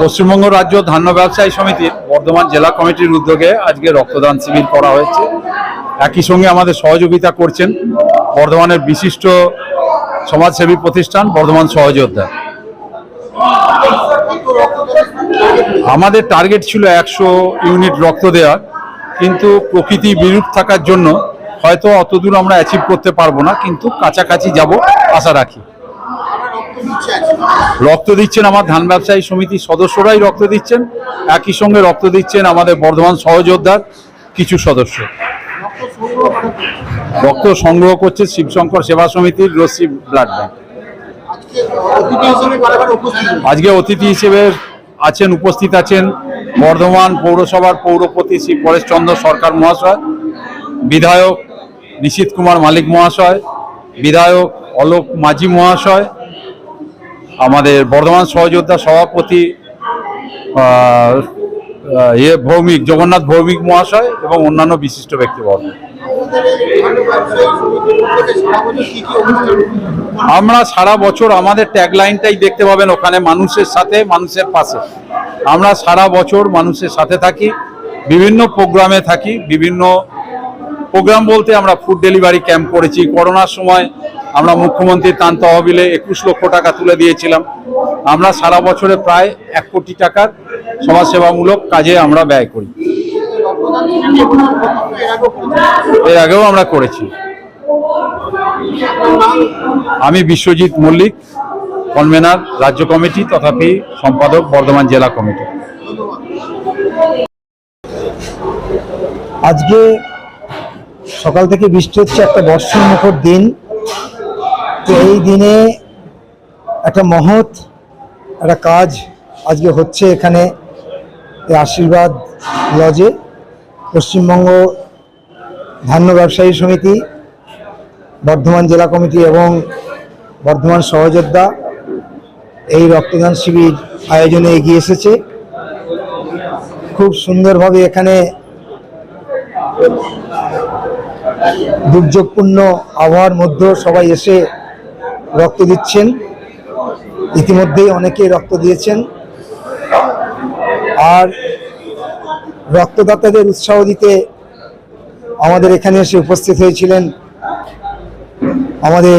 পশ্চিমবঙ্গ রাজ্য ধান্য ব্যবসায়ী সমিতির বর্ধমান জেলা কমিটির উদ্যোগে আজকে রক্তদান শিবির করা হয়েছে। একই সঙ্গে আমাদের সহযোগিতা করছেন বর্ধমানের বিশিষ্ট সমাজসেবী প্রতিষ্ঠান বর্ধমান সহযোদ্ধা। আমাদের টার্গেট ছিল একশো ইউনিট রক্ত দেওয়ার কিন্তু প্রকৃতি বিরূপ থাকার জন্য হয়তো অত দূর আমরা অ্যাচিভ করতে পারব না, কিন্তু কাছাকাছি যাব আশা রাখি। রক্ত দিচ্ছেন আমার ধান ব্যবসায়ী সমিতির সদস্যরাই রক্ত দিচ্ছেন। একই সঙ্গে রক্ত দিচ্ছেন আমাদের বর্ধমান সহযোদ্ধার কিছু সদস্য। রক্ত সংগ্রহ করছে শিবশঙ্কর সেবা সমিতির রশ্মি ব্লাড ব্যাংক। আজকে অতিথি হিসেবে আছেন, উপস্থিত আছেন বর্ধমান পৌরসভার পৌরপতি শ্রী পরেশচন্দ্র সরকার মহাশয়, বিধায়ক নিশীত কুমার মালিক মহাশয়, বিধায়ক অলোক মাঝি মহাশয়, আমাদের বর্ধমান সহযোদ্ধা সভাপতি ইয়ে ভৌমিক, জগন্নাথ ভৌমিক মহাশয় এবং অন্যান্য বিশিষ্ট ব্যক্তিবর্গ। আমরা সারা বছর আমাদের ট্যাগলাইনটাই দেখতে পাবেন ওখানে মানুষের সাথে, মানুষের পাশে। আমরা সারা বছর মানুষের সাথে থাকি, বিভিন্ন প্রোগ্রামে থাকি, বিভিন্ন প্রোগ্রাম বলতে আমরা ফুড ডেলিভারি ক্যাম্প করেছি। করোনার সময় আমরা মুখ্যমন্ত্রীর তান তহবিলে একুশ লক্ষ টাকা তুলে দিয়েছিলাম। আমরা সারা বছরে প্রায় এক কোটি টাকার সমাজসেবামূলক কাজে আমরা ব্যয় করি। এর আগেও আমরা করেছি। আমি বিশ্বজিৎ মল্লিক কনভেনার রাজ্য কমিটি তথাপি সম্পাদক, বর্ধমান জেলা কমিটি। আজকে সকাল থেকে বৃষ্টি হচ্ছে, একটা বর্ষণ মুখর দিন। তো এই দিনে একটা মহৎ একটা কাজ আজকে হচ্ছে এখানে আশীর্বাদ লজে। পশ্চিমবঙ্গ ধান্য ব্যবসায়ী সমিতি, বর্ধমান জেলা কমিটি এবং বর্ধমান সহযোদ্ধা এই রক্তদান শিবির আয়োজনে এগিয়ে এসেছে। খুব সুন্দরভাবে এখানে দুর্যোগপূর্ণ আবহাওয়ার মধ্যেও সবাই এসে রক্ত দিচ্ছেন। ইতিমধ্যেই অনেকেই রক্ত দিয়েছেন। আর রক্তদাতাদের উৎসাহ দিতে আমাদের এখানে এসে উপস্থিত হয়েছিলেন আমাদের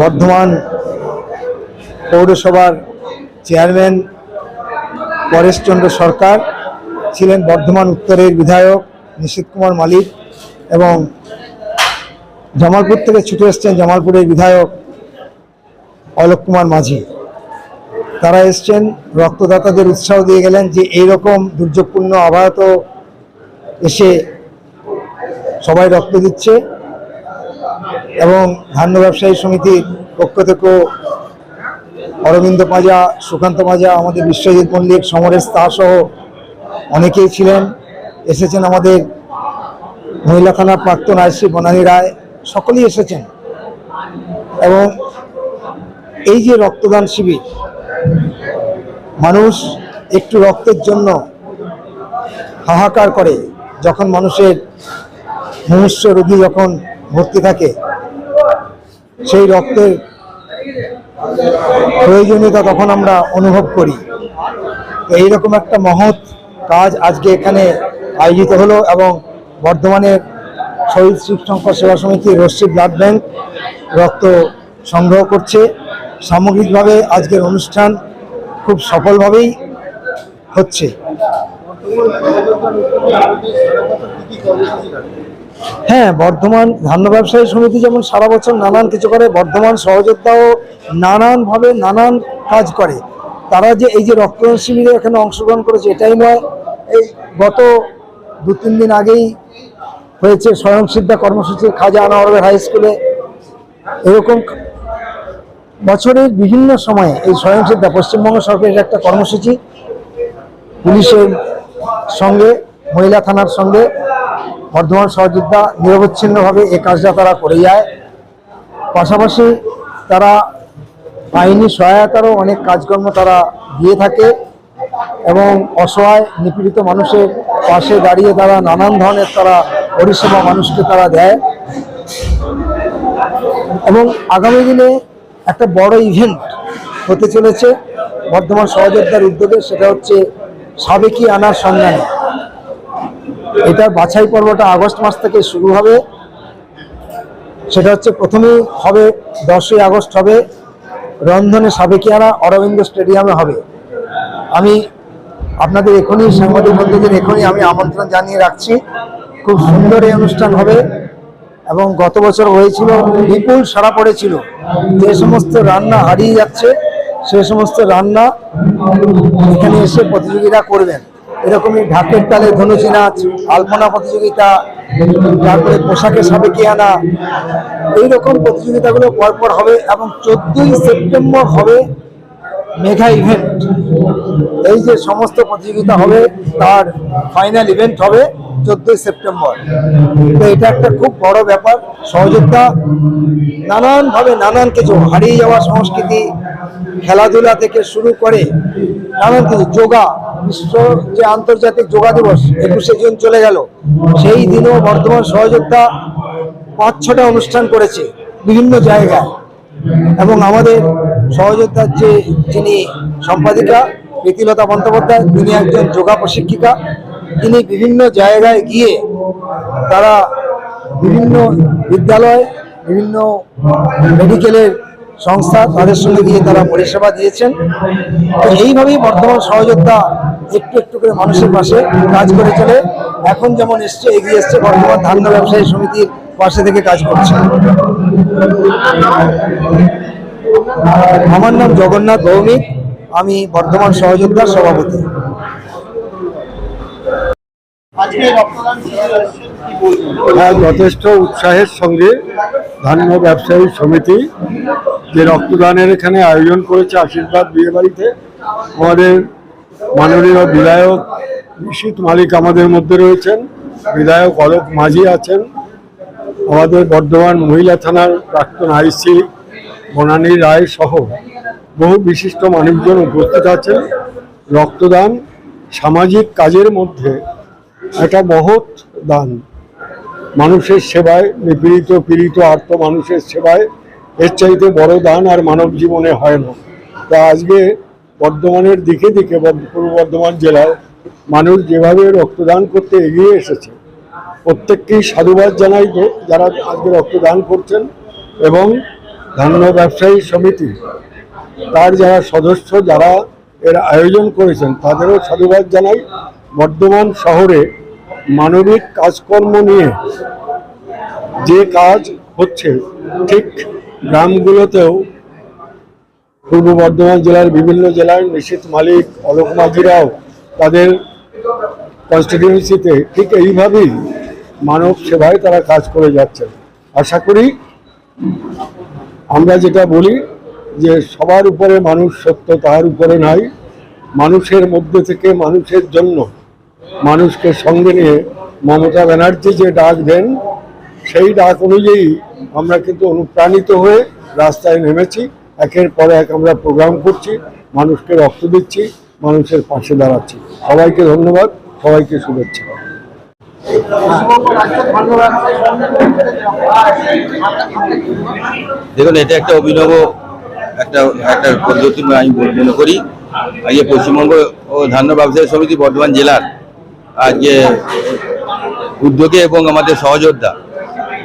বর্ধমান পৌরসভার চেয়ারম্যান পরেশচন্দ্র সরকার, ছিলেন বর্ধমান উত্তরের বিধায়ক নিশীত কুমার মালিক এবং জামালপুর থেকে ছুটে এসছেন জামালপুরের বিধায়ক অলোক কুমার মাঝি। তারা এসছেন, রক্তদাতাদের উৎসাহ দিয়ে গেলেন যে এইরকম দুর্যোগপূর্ণ আবহাওয়া এসে সবাই রক্ত দিচ্ছে এবং ধান্য ব্যবসায়ী সমিতির পক্ষ থেকেও অরবিন্দ পাজা, সুকান্ত পাজা, আমাদের বিশ্বজিৎ মল্লিক, সমরেশ সহ অনেকেই ছিলেন। এসেছেন আমাদের মহিলা থানার প্রাক্তন আইসি বনানী রায় সকলেই এসেছেন। এবং এই যে রক্তদান শিবির, মানুষ একটু রক্তের জন্য হাহাকার করে যখন মানুষের মুমূর্ষ রোগী যখন ভর্তি থাকে, সেই রক্তের প্রয়োজনীয়তা তখন আমরা অনুভব করি। তো এইরকম একটা মহৎ কাজ আজকে এখানে আয়োজিত হলো এবং বর্ধমানের শহীদ শিবশঙ্কর সেবা সমিতির রশ্মি ব্লাড ব্যাংক রক্ত সংগ্রহ করছে। সামগ্রিকভাবে আজকের অনুষ্ঠান খুব সফলভাবেই হচ্ছে। হ্যাঁ বর্ধমান ধান্য ব্যবসায়ী সমিতি যেমন সারা বছর নানান কিছু করে, বর্ধমান সহযোদ্ধাও নানানভাবে নানান কাজ করে। তারা যে এই যে রক্তদান শিবিরে এখানে অংশগ্রহণ করেছে, এটাই নয়। এই গত দু তিন দিন আগেই হয়েছে স্বয়ংসিদ্ধা কর্মসূচি খাজা আনোয়ার হাই স্কুলে। এরকম বছরের বিভিন্ন সময়ে এই স্বয়ংসিদ্ধা পশ্চিমবঙ্গ সরকারের একটা কর্মসূচি পুলিশের সঙ্গে, মহিলা থানার সঙ্গে বর্ধমান সহযোদ্ধা নিরবচ্ছিন্নভাবে এ কাজটা তারা করে যায়। পাশাপাশি তারা আইনি সহায়তারও অনেক কাজকর্ম তারা দিয়ে থাকে এবং অসহায়, নিপীড়িত মানুষের পাশে দাঁড়িয়ে তারা নানান ধরনের তারা পরিষেবা মানুষকে তারা দেয়। এবং আগামী দিনে একটা বড় ইভেন্ট হতে চলেছে বর্ধমান সহযোদ্ধার উদ্যোগে, সেটা হচ্ছে সাবেকি আনার সন্ধানে। এটার বাছাই পর্বটা আগস্ট মাস থেকে শুরু হবে। সেটা হচ্ছে প্রথমেই হবে, দশই আগস্ট হবে, রন্ধনে সাবেকিয়ানা অরবিন্দ স্টেডিয়ামে হবে। আমি আপনাদের এখনই, সাংবাদিক বন্ধুদের এখনই আমি আমন্ত্রণ জানিয়ে রাখছি। খুব সুন্দর এই অনুষ্ঠান হবে এবং গত বছর হয়েছিল, বিপুল সারা পড়েছিল। যে সমস্ত রান্না হারিয়ে যাচ্ছে, সে সমস্ত রান্না এখানে এসে প্রতিযোগীরা করবেন। এরকমই ঢাকের তালে ধনুচি নাচ আলপনা প্রতিযোগিতা, তারপরে পোশাকে সাবেকি আনা, এইরকম প্রতিযোগিতাগুলো পরপর হবে এবং চোদ্দই সেপ্টেম্বর হবে মেঘা ইভেন্ট। এই যে সমস্ত প্রতিযোগিতা হবে, তার ফাইনাল ইভেন্ট হবে। চোদ্দই সেপ্টেম্বর। তো এটা একটা খুব বড় ব্যাপার। সহযোগিতা নানানভাবে নানান কিছু হারিয়ে যাওয়া সংস্কৃতি, খেলাধুলা থেকে শুরু করে নানান কিছু, যোগা, বিশ্ব যে আন্তর্জাতিক যোগা দিবস একুশে জুন চলে গেল, সেই দিনেও বর্তমান সহযোগিতা পাঁচ ছটা অনুষ্ঠান করেছে বিভিন্ন জায়গায়। এবং আমাদের সহযোদ্ধার যে যিনি সম্পাদিকা, প্রীতিলতা বন্দ্যোপাধ্যায়, তিনি একজন যোগা প্রশিক্ষিকা। তিনি বিভিন্ন জায়গায় গিয়ে তারা বিভিন্ন বিদ্যালয়, বিভিন্ন মেডিকেলের সংস্থা তাদের সঙ্গে গিয়ে তারা পরিষেবা দিয়েছেন। তো এইভাবেই বর্তমান সহযোদ্ধা একটু একটু করে মানুষের পাশে কাজ করে চলে। এখন যেমন এসছে, এগিয়ে এসছে, বর্তমান ধান্য ব্যবসায়ী সমিতির পাশে থেকে কাজ করছে। আমার নাম জগন্নাথ ভৌমিক, আমি বর্ধমান সহযোদ্ধার সভাপতি। হ্যাঁ যথেষ্ট উৎসাহের সঙ্গে ধান্য ব্যবসায়ী সমিতি যে রক্তদানের এখানে আয়োজন করেছে আশীর্বাদ বিয়ে বাড়িতে আমাদের মাননীয় বিধায়ক নিশীত মালিক আমাদের মধ্যে রয়েছেন, বিধায়ক অলোক মাঝি আছেন, আমাদের বর্ধমান মহিলা থানার প্রাক্তন আইসি বনানী রায় সহ বহু বিশিষ্ট মানুষজন উপস্থিত আছেন। রক্তদান সামাজিক কাজের মধ্যে একটা মহৎ দান। মানুষের সেবায়, নিপীড়িত, পীড়িত, আর্ত মানুষের সেবায় এর চাইতে বড় দান আর মানব জীবনে হয় না। তা আজকে বর্ধমানের দিকে দিকে পূর্ব বর্ধমান জেলায় মানুষ যেভাবে রক্তদান করতে এগিয়ে এসেছে, প্রত্যেককেই সাধুবাদ জানাই যারা আজকে রক্তদান করছেন এবং ধান্য ব্যবসায়ী সমিতি, তার যারা সদস্য যারা এর আয়োজন করেছেন, তাদেরও সাধুবাদ জানাই। বর্ধমান শহরে মানবিক কাজকর্ম নিয়ে যে কাজ হচ্ছে, ঠিক গ্রামগুলোতেও পূর্ব বর্ধমান জেলার বিভিন্ন জেলার নিশীত মালিক অলোক মাঝিরাও তাদের কনস্টিটিউন্সিতে ঠিক এইভাবেই মানব সেবায় তারা কাজ করে যাচ্ছেন। আশা করি আমরা যেটা বলি যে সবার উপরে মানুষ সত্য তার উপরে নাই। মানুষের মধ্যে থেকে মানুষের জন্য মানুষকে সঙ্গে নিয়ে মমতা ব্যানার্জি যে ডাক দেন, সেই ডাক অনুযায়ী আমরা কিন্তু অনুপ্রাণিত হয়ে রাস্তায় নেমেছি। একের পর এক আমরা প্রোগ্রাম করছি, মানুষকে রক্ত দিচ্ছি, মানুষের পাশে দাঁড়াচ্ছি। সবাইকে ধন্যবাদ, সবাইকে শুভেচ্ছা। দেখুন, এটা একটা অভিনব একটা একটা পদ্ধতি, আমি মনে করি। আজকে পশ্চিমবঙ্গ ও ধান্য ব্যবসায়ী সমিতি বর্ধমান জেলার আজকে উদ্যোগে এবং আমাদের সহযোদ্ধা,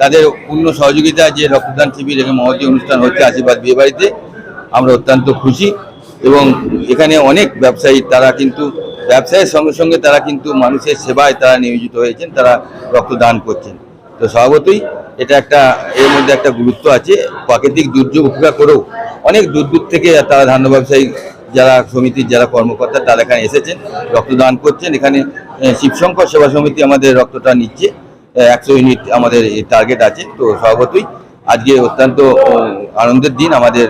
তাদের পূর্ণ সহযোগিতা যে রক্তদান শিবির এখানে মহতী অনুষ্ঠান হচ্ছে আশীর্বাদ বিয়ে বাড়িতে। আমরা অত্যন্ত খুশি এবং এখানে অনেক ব্যবসায়ী, তারা কিন্তু ব্যবসায়ের সঙ্গে সঙ্গে তারা কিন্তু মানুষের সেবায় তারা নিয়োজিত হয়েছেন, তারা রক্তদান করছেন। তো স্বভাবতই এটা একটা, এর মধ্যে একটা গুরুত্ব আছে। প্রাকৃতিক দুর্যোগ উপেক্ষা করেও অনেক দূর দূর থেকে তারা ধান্য ব্যবসায়ী যারা সমিতির যারা কর্মকর্তা, তারা এখানে এসেছেন, রক্তদান করছেন। এখানে শিবশঙ্কর সেবা সমিতি আমাদের রক্তটা নিচ্ছে। একশো ইউনিট আমাদের টার্গেট আছে। তো স্বভাবতই আজকে অত্যন্ত আনন্দের দিন। আমাদের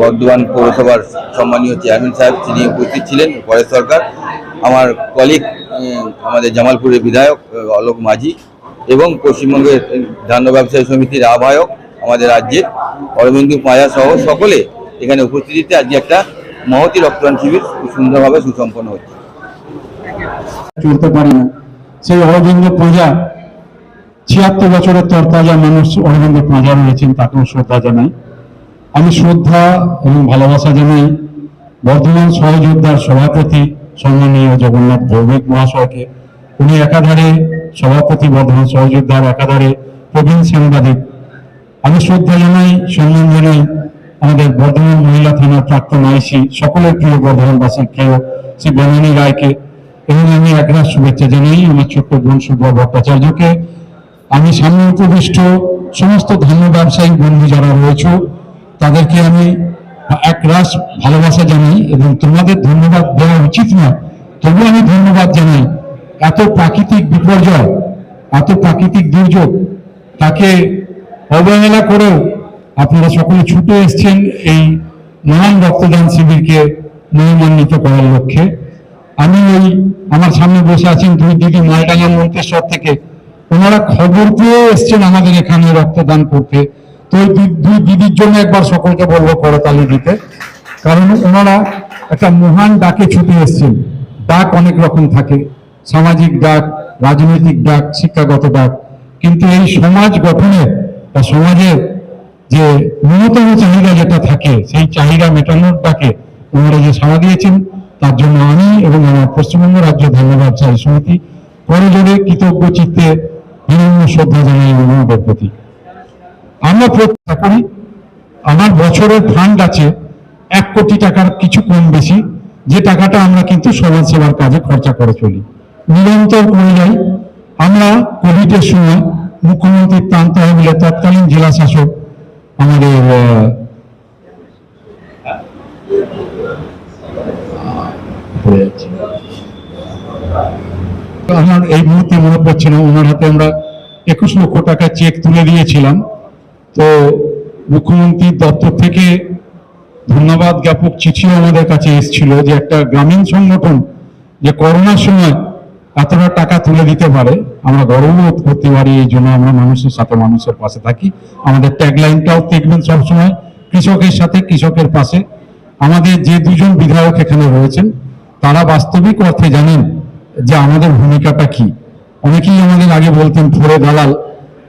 বর্ধমান পৌরসভার সম্মানীয় চেয়ারম্যান সাহেব, তিনি উপস্থিত ছিলেন পরেশ সরকার। আমার কলিগ আমাদের জামালপুরের বিধায়ক অলোক মাঝি এবং পশ্চিমবঙ্গের ধান্য ব্যবসায়ী সমিতির আহ্বায়ক আমাদের রাজ্যের অরবিন্দু পাঁজা সহ সকলে এখানে উপস্থিতিতে আজকে একটা মহতি রক্তদান শিবির সুন্দরভাবে সুসম্পন্ন হচ্ছে। চলতে পারি না। সেই অরবিন্দ প্রজা, ছিয়াত্তর বছরের তরতাজা মানুষ অরবিন্দ প্রজা রয়েছেন, তাকেও শ্রদ্ধা জানাই। আমি শ্রদ্ধা এবং ভালোবাসা জানাই বর্ধমান সহযোদ্ধার সভাপতি সম্মানীয় জগন্নাথ ভৌমিক মহাশয়কে। উনি একাধারে সভাপতি বর্ধমান সহযোদ্ধার একাধারে প্রবীণ সাংবাদিক। আমি শ্রদ্ধা জানাই, সম্মান জানাই আমাদের বর্ধমান মহিলা থানার প্রাক্তন আইসি, সকলের প্রিয় বর্ধমানবাসীর প্রিয় শ্রী বনানী রায়কে এবং আমি একরাশ শুভেচ্ছা জানাই, আমার ছোট্ট বোন সুব্রত ভট্টাচার্যকে। আমি সামনে উপবিষ্ট সমস্ত ধর্ম ব্যবসায়িক বন্ধু যারা রয়েছে, তাদেরকে আমি একরাশ ভালোবাসা জানাই এবং তোমাদের ধন্যবাদ দেওয়া উচিত না, তবু আমি ধন্যবাদ জানাই। এত প্রাকৃতিক বিপর্যয়, এত প্রাকৃতিক দুর্যোগ, তাকে অবহেলা করেও আপনারা সকলে ছুটে এসছেন এই মহান রক্তদান শিবিরকে মহিমান্বিত করার লক্ষ্যে। আমি ওই আমার সামনে বসে আছেন দুই দিদি মালডাঙ্গা মন্তেশ্বর থেকে। ওনারা খবর পেয়ে এসছেন আমাদের এখানে রক্তদান করতে। তো ওই দুই দিদির জন্য একবার সকলকে বলব করতালি দিতে। কারণ ওনারা একটা মহান ডাকে ছুটে এসছেন। ডাক অনেক রকম থাকে। সামাজিক ডাক, রাজনৈতিক ডাক, শিক্ষাগত ডাক। কিন্তু এই সমাজ গঠনে বা সমাজের যে ন্যূনতম চাহিদা যেটা থাকে, সেই চাহিদা মেটানোর ডাকে ওনারা যে সাড়া দিয়েছেন, তার জন্য আমি এবং আমার পশ্চিমবঙ্গ রাজ্য ধর্ম ব্যবসায়ী সমিতি। করজোড়ে কৃতজ্ঞ চিত্তে বিনম্র শ্রদ্ধা জানাই ওনাদের প্রতি আমরা প্রত্যেক করি, আমার বছরের ফান্ড আছে, এক কোটি টাকার কিছু কম বেশি, যে টাকাটা আমরা কিন্তু সমাজ সেবার কাজে খরচা করে চলি। নিরন্তর যাই আমরা কোভিডের সময় মুখ্যমন্ত্রীর ত্রাণ তহবিলে তৎকালীন জেলা শাসক আমাদের আমার এই মুহূর্তে মনে পড়ছে না, ওনার হাতে আমরা একুশ লক্ষ টাকা চেক তুলে দিয়েছিলাম। তো মুখ্যমন্ত্রীর দপ্তর থেকে ধন্যবাদ জ্ঞাপক চিঠিও আমাদের কাছে এসেছিল যে একটা গ্রামীণ সংগঠন যে করোনার সময় এতটা টাকা তুলে দিতে পারে। আমরা গর্ববোধ করতে পারি এই জন্য আমরা মানুষের সাথে মানুষের পাশে থাকি। আমাদের ট্যাগলাইনটাও দেখবেন সবসময়, কৃষকের সাথে, কৃষকের পাশে। আমাদের যে দুজন বিধায়ক এখানে রয়েছেন, তারা বাস্তবিক অর্থে জানেন যে আমাদের ভূমিকাটা কি। অনেকেই আমাদের আগে বলতেন ফোরে দালাল,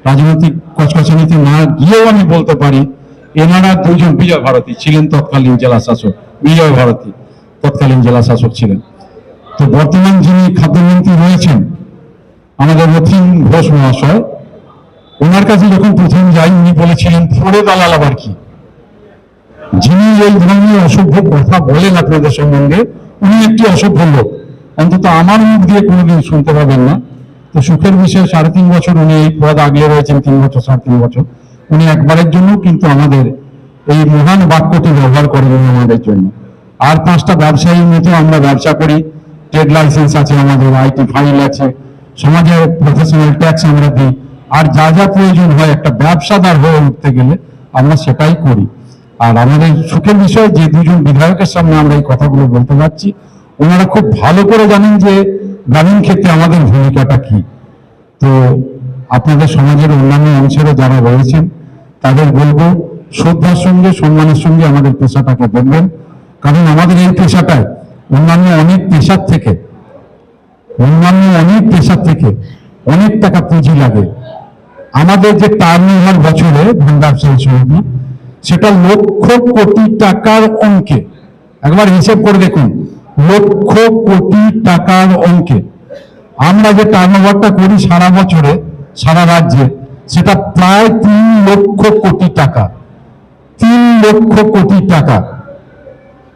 রাজনৈতিক কচকচানিতে না গিয়েও আমি বলতে পারি, এনারা দুজন বিজয় ভারতী ছিলেন তৎকালীন জেলা শাসক, বিজয় ভারতী তৎকালীন জেলা শাসক ছিলেন। তো বর্তমান যিনি খাদ্যমন্ত্রী রয়েছেন আমাদের রথিন ঘোষ মহাশয় ওনার কাছে যখন প্রথম যাই, উনি বলেছিলেন, ফোরে দালাল আবার কি? যিনি এই ধরনের অসভ্য কথা বলেন আপনাদের সম্বন্ধে, উনি একটি অসভ্য লোক। অন্তত আমার মুখ দিয়ে কোনোদিন শুনতে পাবেন না। তো সুখের বিষয়ে সাড়ে তিন বছর উনি এই পদ আগলে রয়েছেন, তিন বছর, সাড়ে তিন বছর। উনি একবারের জন্য কিন্তু আমাদের এই মহান বাক্যটি ব্যবহার করেন আমাদের জন্য। আর পাঁচটা ব্যবসায়ীর মতো আমরা ব্যবসা করি। ট্রেড লাইসেন্স আছে আমাদের, আইটি ফাইল আছে সমাজের প্রফেশনাল ট্যাক্স আমরা দিই। আর যা যা প্রয়োজন হয়, একটা ব্যবসাদার হয়ে উঠতে গেলে আমরা সেটাই করি। আর আমাদের সুখের বিষয় যে দুজন বিধায়কের সামনে আমরা এই কথাগুলো বলতে পারছি ওনারা খুব ভালো করে জানেন যে গ্রামীণ ক্ষেত্রে আমাদের ভূমিকাটা কি। তো আপনাদের সমাজের অন্যান্য অংশেরও যারা রয়েছেন, তাদের বলব, শ্রদ্ধার সঙ্গে, সম্মানের সঙ্গে আমাদের পেশাটাকে দেখবেন। কারণ আমাদের এই পেশাটায় অন্যান্য অনেক পেশার থেকে অন্যান্য অনেক পেশার থেকে অনেক টাকা পুঁজি লাগে। আমাদের যে ওভার বছরে ধান ব্যবসায়ী সমিতি, সেটা লক্ষ কোটি টাকার অঙ্কে, একবার হিসেব করে দেখুন, লক্ষ কোটি টাকার অঙ্কে। আমরা যে টার্ন ওভারটা করি সারা বছরে, সারা রাজ্যে, সেটা প্রায় তিন লক্ষ কোটি টাকা। তিন লক্ষ কোটি টাকা।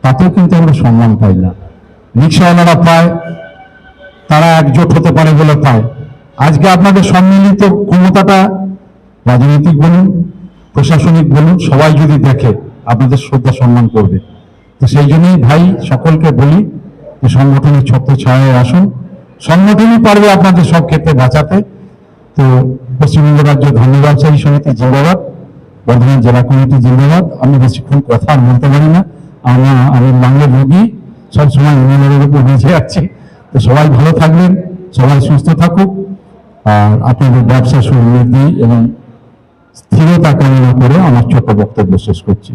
তাতেও কিন্তু আমরা সম্মান পাই না। রিক্সাওয়ালারা পায় তারা একজোট হতে পারে বলে পায়। আজকে আপনাদের সম্মিলিত ক্ষমতাটা রাজনৈতিক বলুন, প্রশাসনিক বলুন, সবাই যদি দেখে আপনাদের শ্রদ্ধা সম্মান করবে। তো সেই জন্যই ভাই, সকলকে বলি যে সংগঠনের ছত্র ছায়ায় আসুন। সংগঠনই পারবে আপনাদের সব ক্ষেত্রে বাঁচাতে। তো পশ্চিমবঙ্গ রাজ্য ধর্ম ব্যবসায়ী সমিতি জিন্দাবাদ। বর্ধমান জেলা কমিটি জিন্দাবাদ। আমি বেশিক্ষণ কথা বলতে পারি না। আমার, আমি বাংলার রোগী। সবসময় ইউনিয়নের উপর বেঁচে যাচ্ছি তো সবাই ভালো থাকবেন, সবাই সুস্থ থাকুক, আর আপনাদের ব্যবসা সমৃদ্ধি এবং স্থিরতা কামনা করে আমার ছোট বক্তব্য শেষ করছি।